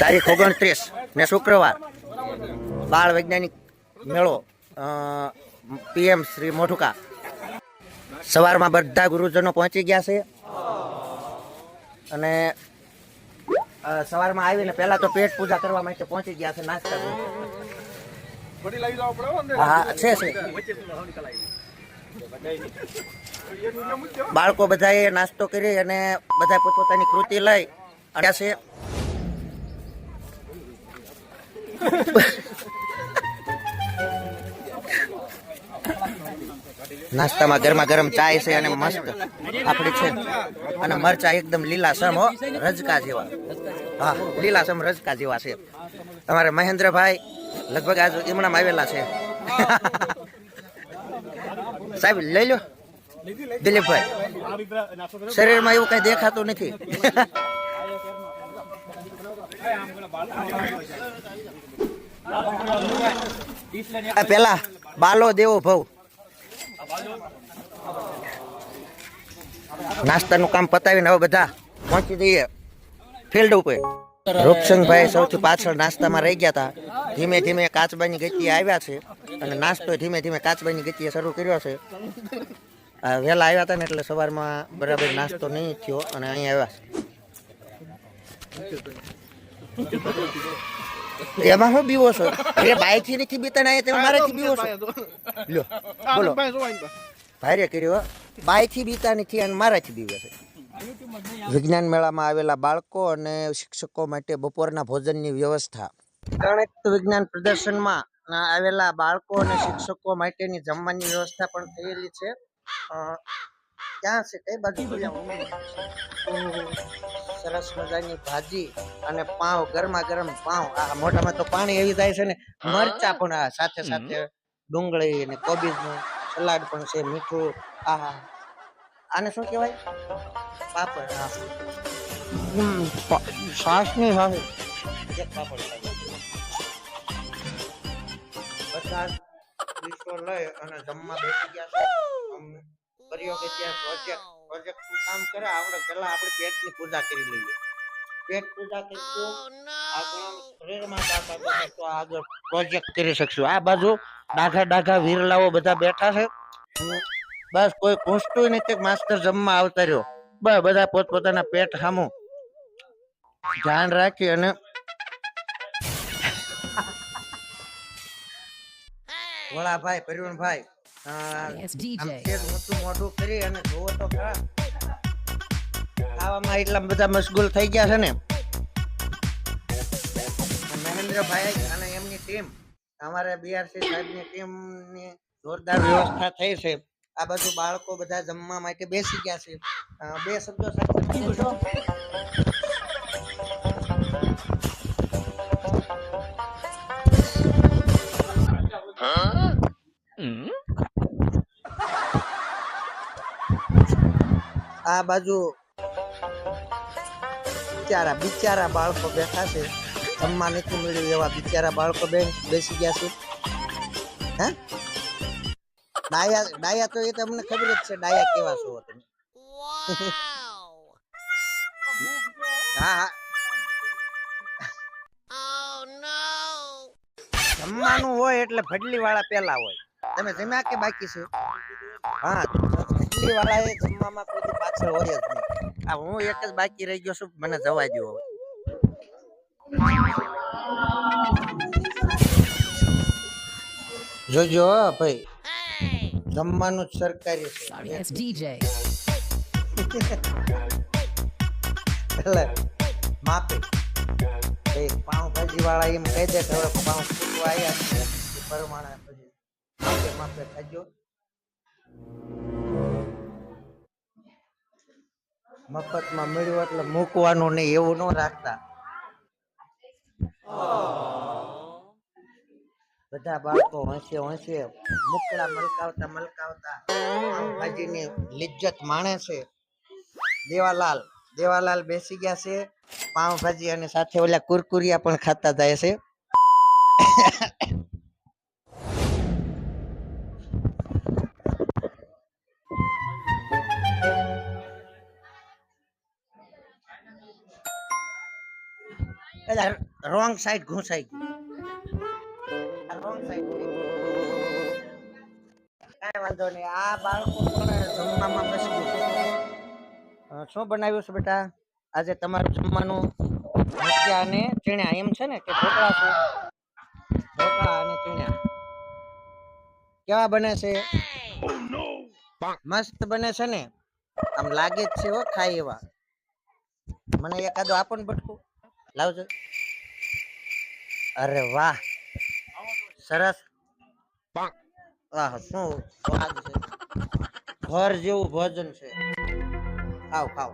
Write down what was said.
તારીખ ઓગણત્રીસ ને શુક્રવાર. બાળ વૈજ્ઞાનિક મેળો પીએમ શ્રી મોઢુકા. સવારમાં બધા ગુરુજનો પહોંચી ગયા છે. અને સવારમાં આવીને પહેલા તો પેટ પૂજા કરવા માટે પહોંચી ગયા છે નાસ્તા હા, છે છે. બાળકો બધાએ નાસ્તો કરી અને બધા પોતપોતાની કૃતિ લઈ અડ્યા છે. નાસ્તામાં ગરમા ગરમ ચાય છે અને મસ્ત આપણી છે. અને મરચા એકદમ લીલાસમ, હો. રજકા જેવા. હા, લીલાસમ, રજકા જેવા છે. અમારે મહેન્દ્રભાઈ લગભગ આજ એમણામાં આવેલા છે. સાહેબ, લઈ લો. દિલીપભાઈ, શરીરમાં એવું કઈ દેખાતું નથી. પેલા બાલો દેવો ભાવ. નાસ્તાનું કામ પતાવીને હવે બધા પહોંચી જઈએ ફિલ્ડ ઉપર. રૂપસંગભાઈ સૌથી પાછળ નાસ્તામાં રહી ગયા હતા ધીમે ધીમે કાચબાની ગતિએ આવ્યા છે અને નાસ્તો ધીમે ધીમે કાચબાની ગતિએ શરૂ કર્યો છે. વહેલા આવ્યા હતા ને એટલે સવારમાં બરાબર નાસ્તો નહીં થયો અને અહીં આવ્યા છે. એમાં શું બીવો છો? એ બાઈકથી નથી બીતા ના તમે મારાથી બીવો છો. લ્યો બોલો. ભારે કર્યો બાઈથી બીતા નથી અને મારાથી બીવે છે. વિજ્ઞાન મેળામાં આવેલા બાળકો અને શિક્ષકો માટે બપોરના ભોજનની વ્યવસ્થા. ગણિત વિજ્ઞાન પ્રદર્શનમાં આવેલા બાળકો અને શિક્ષકો માટેની જમવાની વ્યવસ્થા પણ થયેલી છે. ક્યાં છે કઈ બાજુ? સરસ મજાની ભાજી. અને પાઉં ગરમા ગરમ પાઉં આ મોઢામાં તો પાણી એવી જાય છે ને મરચા પણ આ સાથે સાથે ડુંગળી અને કોબીજનું સલાડ પણ છે મીઠું આહા આને શું કહેવાય? પાપડ હા. પા- સાથે એક પાપડ બધા ડીશો લઈ અને જમવા બેસી ગયા છે. કર્યો કે ત્યાં પ્રોજેક્ટ પ્રોજેક્ટનું કામ કરે આપણે પેલા આપણે પેટની પૂજા કરી લઈએ. પેટ પૂજા કરીશું આપણા શરીરમાં તાકાત હશે તો આગળ પ્રોજેક્ટ કરી શકશું. આ બાજુ ડાઘા ડાઘા વીરલાઓ બધા બેઠા છે. બસ કોઈ પૂછતું નથી કે જમવા આવતા રહ્યો. બસ બધા પોતપોતાના પેટ સામું ધ્યાન રાખી અને વળાભાઈ પરિવણભાઈ મોટું કરી અને જોવો તો ખરા. ખાવામાં એટલા બધા મશગુલ થઈ ગયા છે ને. મહેન્દ્રભાઈ અને એમની ટીમ અમારે બીઆરસી સાહેબની ટીમની જોરદાર વ્યવસ્થા થઈ છે. આ બાજુ બાળકો બધા જમવા માટે બેસી ગયા છે. બે શબ્દો સાથે આ બાજુ બિચારા બિચારા બાળકો બેઠા છે. જમવા નથી મળ્યું એવા બિચારા બાળકો બે બેસી ગયા છે. હે? ડાયા ડાયા તો એ તમને ખબર જ છે ડાયા કેવા છો તમે. હા હા. જમવાનું હોય એટલે ભડલી વાળા પેલા હોય. તમે જમ્યા કે બાકી છે? હા ભડલી વાળા એ જમવામાં કોઈ પાછળ હોય જ નહીં. આ હું એક જ બાકી રહી ગયો છું મને જવા દો જોજો ભાઈ. જમવાનું જ સરકારી છે. Yes, એટલે માપે. એ પાઉંભાજી વાળા એમ કહી દે કે હવે પાઉં આવ્યા છે. પ્રમાણે પછી માપે માપે ખાજો. મફતમાં મળ્યું એટલે મૂકવાનું નહીં, એવું ન રાખતા. બધા બાળકો હસે હસે મુકડા મલકાવતા મલકાવતા પાઉંભાજીની લિજ્જત માણે છે. દેવાલાલ દેવાલાલ બેસી ગયા છે, પાઉંભાજી અને સાથે ઓલા કુરકુરિયા પણ ખાતા થાય છે. એટલે રોંગ સાઈડ ઘૂંસાઈ ગઈ રોંગ સાઈડ કાંઈ વાંધો નહીં. આ બાળકો જમવામાં. શું બનાવ્યું છે બેટા? આજે તમારું જમવાનું ભજીયા અને ચીણ્યા એમ છે ને કે ઢોકળા છે? ઢોકળા કેવા બને છે? મસ્ત બને છે ને? આમ લાગે જ છે હો ખાય એવા. મને એકાદો આપો ને બટકું લાવજો. અરે વાહ. સરસ. વાહ શું સ્વાદ છે. ઘર જેવું ભોજન છે. ખાવ ખાવ